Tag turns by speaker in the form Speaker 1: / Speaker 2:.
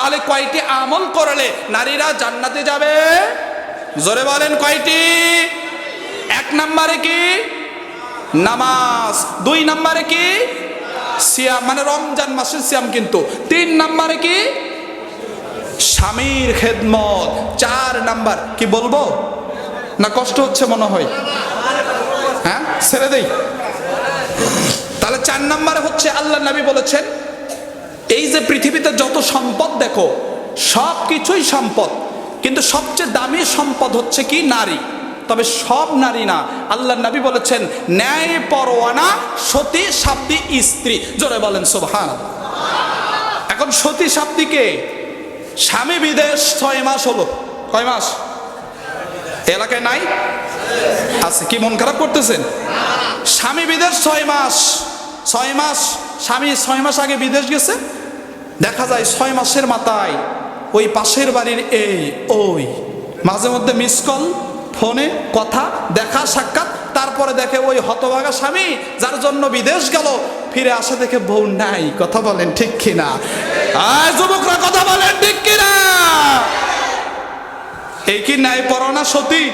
Speaker 1: তাহলে কয়টি আমল করলে নারীরা জান্নাতে যাবে? জোরে বলেন কয়টি? এক নম্বরে কি? নামাজ। দুই নম্বরে কি? সিয়াম মানে রমজান মাসের সিয়াম কিন্তু। তিন নম্বরে কি? স্বামীর খেদমত। চার নাম্বার, কি বলব? না কষ্ট হচ্ছে মনে হয়? হ্যাঁ ছেড়ে দেই। তাহলে চার নাম্বারে হচ্ছে আল্লাহ নবী বলেছেন এই যে পৃথিবীতে যত সম্পদ দেখো সব কিছুই সম্পদ। কিন্তু সবচেয়ে দামি সম্পদ হচ্ছে কি? নারী। তবে সব নারী না। আল্লাহ নবী বলেছেন, ন্যায়, পরোয়ানা, সতী সাপ্তি স্ত্রী। জোরে বলেন সোভান এখন সতী সাপ্তিকে স্বামী বিদেশ ছয় মাস হলো। কয় মাস? এলাকায় নাই? আছে। কি মন খারাপ করতেছেন? স্বামী বিদেশ ছয় মাস। ছয় মাস। স্বামী ছয় মাস আগে বিদেশ গেছে? দেখা যায় ছয় মাসের মাথায় ওই পাশের বাড়ির এই, ওই। মাঝে মধ্যে মিস কল ফোনে কথা, দেখা, সাক্ষাৎ, তারপরে দেখে ওই হতভাগা স্বামী যার জন্য বিদেশ গেল, ফিরে আসে দেখে বউ নাই। কথা বলেন ঠিক কিনা? আয় যুবকরা, কথা বলেন ঠিক কিনা? এই কি ন্যায় পরনা সতী।